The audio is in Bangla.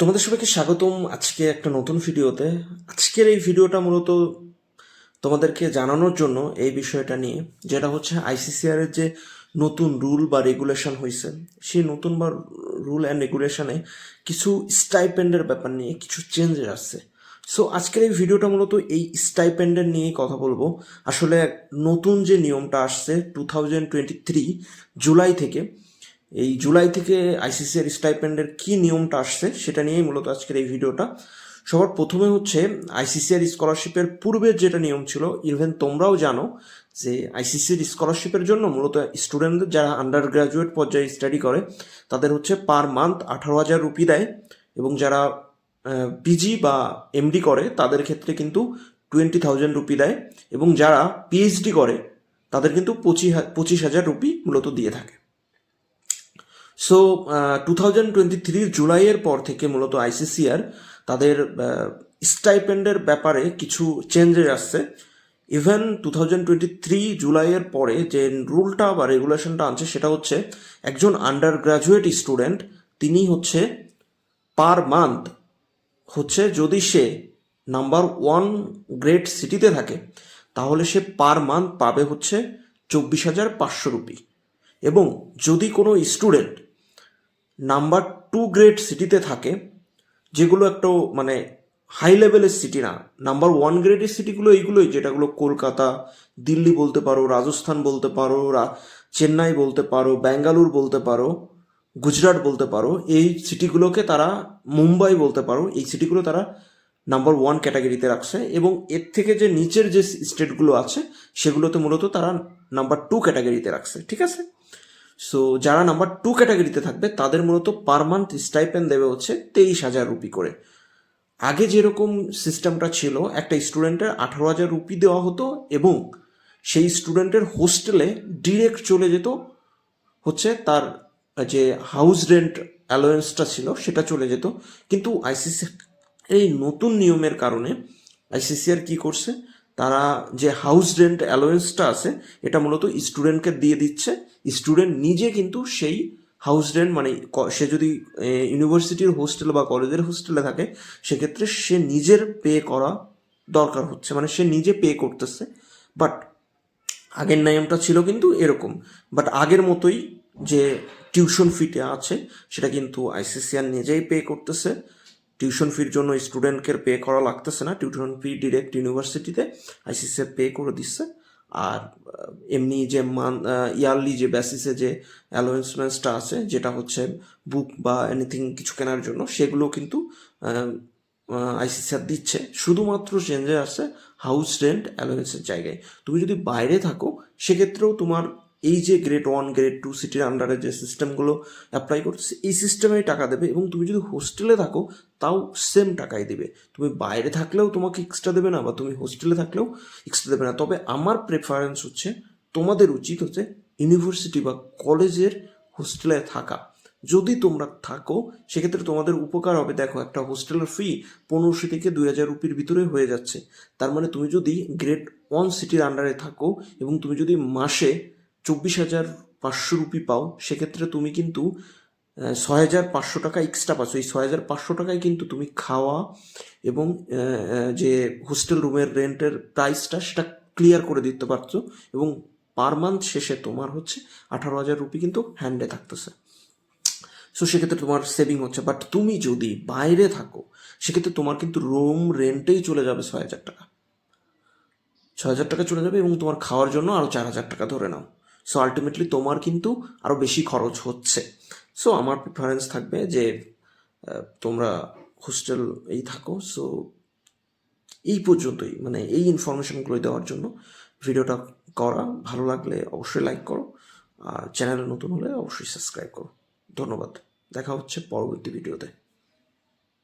তোমাদের সবাইকে স্বাগতম আজকে একটা নতুন ভিডিওতে। আজকের এই ভিডিওটা মূলত তোমাদেরকে জানানোর জন্য এই বিষয়টা নিয়ে, যেটা হচ্ছে আইসিসিআর এর যে নতুন রুল বা রেগুলেশন হয়েছে, সেই নতুন বা রুল অ্যান্ড রেগুলেশনে কিছু স্টাইপেন্ডের ব্যাপার নিয়ে কিছু চেঞ্জেস আসছে। সো আজকের এই ভিডিওটা মূলত এই স্টাইপেন্ডের নিয়েই কথা বলব। আসলে নতুন যে নিয়মটা আসছে two thousand twenty three July থেকে এই জুলাই থেকে আইসিসিআর স্টাইপেন্ডের কি নিয়মটা আসছে সেটা নিয়েই মূলত আজকের এই ভিডিওটা। সবার প্রথমে হচ্ছে আইসিসিআর স্কলারশিপের পূর্বের যেটা নিয়ম ছিল ইভেন তোমরাও জানো যে আইসিসির স্কলারশিপের জন্য মূলত স্টুডেন্টদের যারা আন্ডার গ্রাজুয়েট পর্যায়ে স্টাডি করে, তাদের হচ্ছে পার মান্থ আঠারো হাজার রুপি দেয় এবং যারা পিজি বা এমডি করে, তাদের ক্ষেত্রে কিন্তু টোয়েন্টি থাউজেন্ড রুপি দেয় এবং যারা পিএইচডি করে, তাদের কিন্তু পঁচিশ পঁচিশ হাজার রুপি মূলত দিয়ে থাকে। সো টু থাউজেন্ড টোয়েন্টি থ্রির জুলাইয়ের পর থেকে মূলত আইসিসিআর তাদের স্টাইপেন্ডের ব্যাপারে কিছু চেঞ্জেস আসছে। Even two thousand twenty three জুলাইয়ের পরে যে রুলটা বা রেগুলেশনটা আনছে সেটা হচ্ছে একজন আন্ডার গ্রাজুয়েট স্টুডেন্ট তিনি হচ্ছে পার মান্থ হচ্ছে যদি সে নাম্বার ওয়ান গ্রেড সিটিতে থাকে, তাহলে সে পার মান্থ পাবে হচ্ছে চব্বিশ হাজার পাঁচশো রুপি। এবং যদি কোনো স্টুডেন্ট নাম্বার টু গ্রেড সিটিতে থাকে, যেগুলো একটু মানে হাই লেভেলের সিটি না। নাম্বার ওয়ান গ্রেডের সিটিগুলো এইগুলোই, যেটাগুলো কলকাতা, দিল্লি বলতে পারো, রাজস্থান বলতে পারো চেন্নাই বলতে পারো, ব্যাঙ্গালুর বলতে পারো, গুজরাট বলতে পারো, এই সিটিগুলোকে তারা মুম্বাই বলতে পারো, এই সিটিগুলো তারা নাম্বার ওয়ান ক্যাটাগরিতে রাখছে এবং এর থেকে যে নিচের যে স্টেটগুলো আছে, সেগুলোতে মূলত তারা নাম্বার টু ক্যাটাগরিতে রাখছে। ঠিক আছে? সো যারা নাম্বার টু ক্যাটাগরিতে থাকবে, তাদের মূলত পার মান্থ স্টাইপেন্ড দেবে হচ্ছে তেইশ হাজার রুপি করে। আগে যেরকম সিস্টেমটা ছিল, একটা স্টুডেন্টের আঠারো হাজার রুপি দেওয়া হতো এবং সেই স্টুডেন্টের হোস্টেলে ডিরেক্ট চলে যেত হচ্ছে তার যে হাউস রেন্ট অ্যালোয়েন্সটা ছিল, সেটা চলে যেত। কিন্তু আইসিসি এই নতুন নিয়মের কারণে আইসিসিআর কি করছে? তারা যে হাউস রেন্ট অ্যালোয়েন্সটা আছে, এটা মূলত স্টুডেন্টকে দিয়ে দিচ্ছে। স্টুডেন্ট নিজে কিন্তু সেই হাউস রেন্ট মানে সে যদি ইউনিভার্সিটির হোস্টেল বা কলেজের হোস্টেলে থাকে, সেক্ষেত্রে সে নিজের পে করা দরকার হচ্ছে। মানে সে নিজে পে করতেছে। বাট আগের নিয়মটা ছিল কিন্তু এরকম। বাট আগের মতোই যে টিউশন ফিটা আছে, সেটা কিন্তু আইসিসিআর নিজেই পে করতেছে। টিউশন ফির জন্য স্টুডেন্টকে পে করা লাগতেছে না। টিউশন ফি ডিরেক্ট ইউনিভার্সিটিতে আইসিসিআর পে করে দিচ্ছে। আর এমনি যে মান ইয়ারলি যে বেসিসে যে অ্যালোয়েন্সমেন্টসটা আছে, যেটা হচ্ছে বুক বা এনিথিং কিছু কেনার জন্য, সেগুলো কিন্তু আইসিসিআর দিচ্ছে। শুধুমাত্র চেঞ্জে আসছে হাউস রেন্ট অ্যালোয়েন্সের জায়গায়। তুমি যদি বাইরে থাকো, সেক্ষেত্রেও তোমার এই যে গ্রেড ওয়ান গ্রেড টু সিটির আন্ডারে যে সিস্টেমগুলো অ্যাপ্লাই করছে এই সিস্টেমেই টাকা দেবে এবং তুমি যদি হোস্টেলে থাকো, তাও সেম টাকাই দেবে। তুমি বাইরে থাকলেও তোমাকে এক্সট্রা দেবে না বা তুমি হোস্টেলে থাকলেও এক্সট্রা দেবে না। তবে আমার প্রেফারেন্স হচ্ছে, তোমাদের উচিত হচ্ছে ইউনিভার্সিটি বা কলেজের হোস্টেলে থাকা। যদি তোমরা থাকো, সেক্ষেত্রে তোমাদের উপকার হবে। দেখো, একটা হোস্টেলের ফি পনেরোশো থেকে দুই হাজার রুপির ভিতরে হয়ে যাচ্ছে। তার মানে তুমি যদি গ্রেড ওয়ান সিটির আন্ডারে থাকো এবং তুমি যদি মাসে চব্বিশ হাজার পাঁচশো রুপি পাও, সেক্ষেত্রে তুমি কিন্তু ছয় হাজার পাঁচশো টাকা এক্সট্রা পাচ্ছ। এই ছয় হাজার পাঁচশো টাকায় কিন্তু তুমি খাওয়া এবং যে হোস্টেল রুমের রেন্টের প্রাইসটা সেটা ক্লিয়ার করে দিতে পারছ এবং পার মান্থ শেষে তোমার হচ্ছে আঠারো হাজার রুপি কিন্তু হ্যান্ডে থাকতেছে। সো সেক্ষেত্রে তোমার সেভিং হচ্ছে। বাট তুমি যদি বাইরে থাকো, সেক্ষেত্রে তোমার কিন্তু রুম রেন্টেই চলে যাবে ছয় হাজার টাকা। ছয় হাজার টাকা চলে যাবে এবং তোমার খাওয়ার জন্য আরও চার হাজার টাকা ধরে নাও। সো আলটিমেটলি তোমার কিন্তু আরও বেশি খরচ হচ্ছে। সো আমার প্রিফারেন্স থাকবে যে তোমরা হোস্টেল এই থাকো। সো এই পর্যন্তই মানে এই ইনফরমেশনগুলো দেওয়ার জন্য ভিডিওটা করা। ভালো লাগলে অবশ্যই লাইক করো। আর চ্যানেলে নতুন হলে অবশ্যই সাবস্ক্রাইব করো। ধন্যবাদ। দেখা হচ্ছে পরবর্তী ভিডিওতে